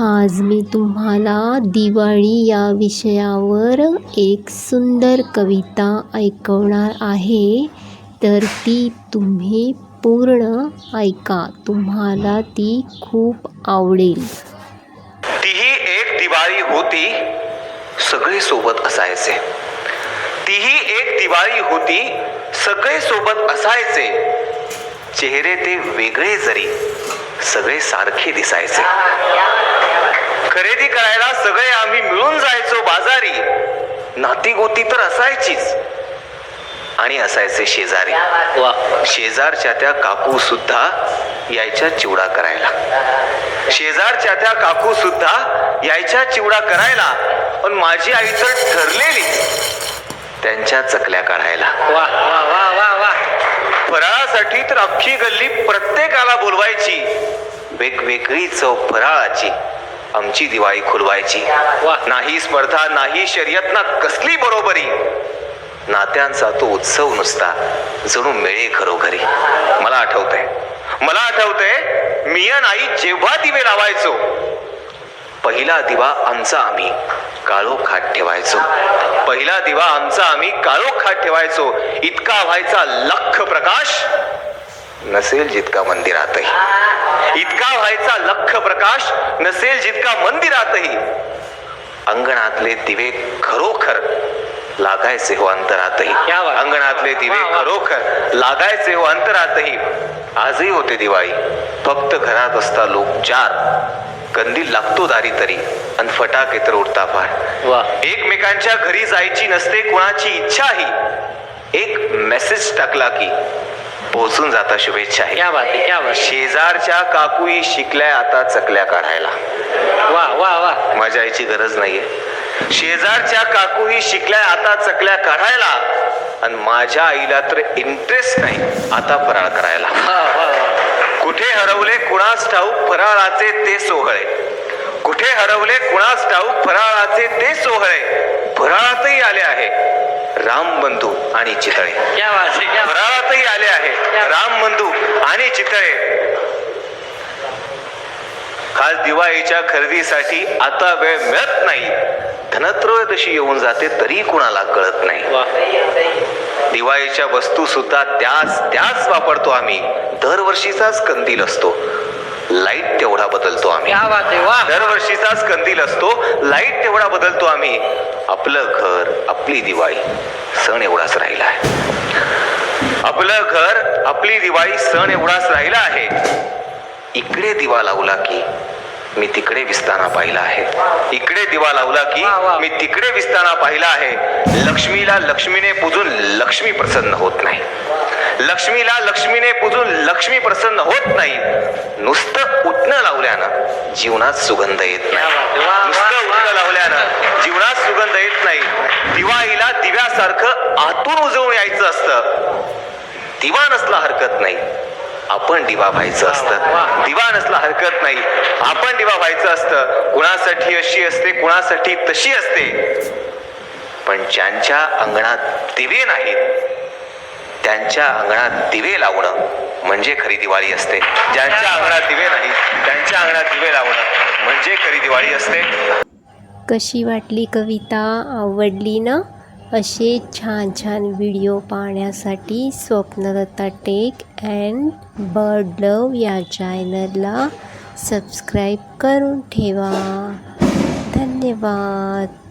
आज मी तुम्हाला दिवाळी या विषयावर एक सुंदर कविता ऐकवणार आहे. तर ती तुम्ही पूर्ण ऐका. तुम्हाला ती खूप आवडेल. तीही एक दिवाळी होती सगळे सोबत असायचे. तीही एक दिवाळी होती सगळे सोबत असायचे. चेहरे ते वेगळे जरी सगळे सारखे दिसायचे. खरेदी करायला सगळे आम्ही मिळून जायचो बाजारी. नाती गोती तर असायचीच. आणि असायचे शेजारी. शेजारच्या त्या काकू सुद्धा यायच्या चिवडा करायला. शेजारच्या त्या काकू सुद्धा यायच्या चिवडा करायला. पण माझी आई तर ठरलेली. त्यांच्या चकल्या काढायला. वा वा वा वा वा. फराळासाठी तर अख्खी गल्ली प्रत्येकाला बोलवायची. वेगवेगळी चव फराळाची आमची दिवाळी खुलवायची. नाही स्पर्धा नाही शर्यत ना कसली बरोबरी. नात्यांचा तो उत्सव नुसता जणू मेळे घरोघरी. मला आठवतंय. मला आठवतंय मी आई जेव्हा दिवे लावायचो. पहिला दिवा आमचा आम्ही. काळोखात ठेवायचो. पहिला दिवा आमचा आम्ही काळोखात ठेवायचो. इतका व्हायचा लख प्रकाश नसेल जितका मंदिरातही. इतका व्हायचा लख प्रकाश नसेल जितका मंदिरातही. अंगणातले दिवे खरोखर लागायचे हो अंतरातही. अंगणातले दिवे. खरोखर लागायचे हो अंतरातही. आजही होते दिवाळी. फक्त घरात असता लोक चार कंदील लागतो दारी तरी आणि फटाके तर उडता फार. एकमेकांच्या घरी जायची नसते कोणाची इच्छाही. एक मेसेज टाकला की पोहोचून जाता बात आहे क्या बात आहे. शेजारच्या काकूही शिकल्या आता चकल्या काढायला. वा वा वा माझ्या आईची गरज नाहीये. शेजारच्या काकूही शिकल्या आता चकल्या काढायला. आणि माझ्या आईला तर इंटरेस्ट नाही आता फराळ करायला. वा वा वा कुठे हरवले कुणास ठाऊक फराळाचे ते सोहळे? कुठे हरवले कुणास ठाऊक फराळाचे ते सोहळे? फराळातही आले आहे राम बंधू आणि चितळे. फराळातही आले आहे राम बंधू आणि चितळे. काल दिवाळीच्या खरेदीसाठी आता वेळ मिळत नाही. धनत्रयोदशी येऊन जाते तरी कुणाला कळत नाही. दिवाळीच्या वस्तू सुद्धा त्याच त्याच वापरतो आम्ही. दरवर्षीचाच कंदील असतो. लाइट तेवढा बदलतो आम्ही. दरवर्षीचाच कंदील असतो. लाइट तेवढा बदलतो आम्ही. आपलं घर आपली दिवाळी. सण एवढाच राहिला आहे. आपलं घर आपली दिवाळी सण एवढाच राहिला आहे. इकडे दिवा लावला की मी तिकडे विस्ताना पाहिला आहे. इकडे दिवा लावला की. मी तिकडे विस्ताना पाहिला आहे. लक्ष्मीला लक्ष्मीने पूजून लक्ष्मी प्रसन्न होत नाही. लक्ष्मीला लक्ष्मीने पूजून लक्ष्मी प्रसन्न होत नाही. नुसतं उठणं लावल्यानं जीवनात सुगंध येत नाही. नुसतं. उठणं लावल्यानं जीवनात सुगंध येत नाही. दिवाळीला दिव्यासारखं आतून उजवून यायचं असतं. दिवा नसला हरकत नाही. आपण दिवा व्हायचं असतं. दिवा नसला हरकत नाही. आपण दिवा व्हायचं असतं. कुणासाठी अशी असते कुणासाठी तशी असते. पण ज्यांच्या अंगणात दिवे नाहीत त्यांच्या अंगणात दिवे लावणं म्हणजे खरी दिवाळी असते. ज्यांच्या अंगणात दिवे नाहीत त्यांच्या अंगणात दिवे लावणं म्हणजे खरी दिवाळी असते. कशी वाटली कविता? आवडली ना? असे छान छान व्हिडिओ पाहण्यासाठी Swapnalata tech and bird love या चॅनलला सबस्क्राईब करून ठेवा. धन्यवाद.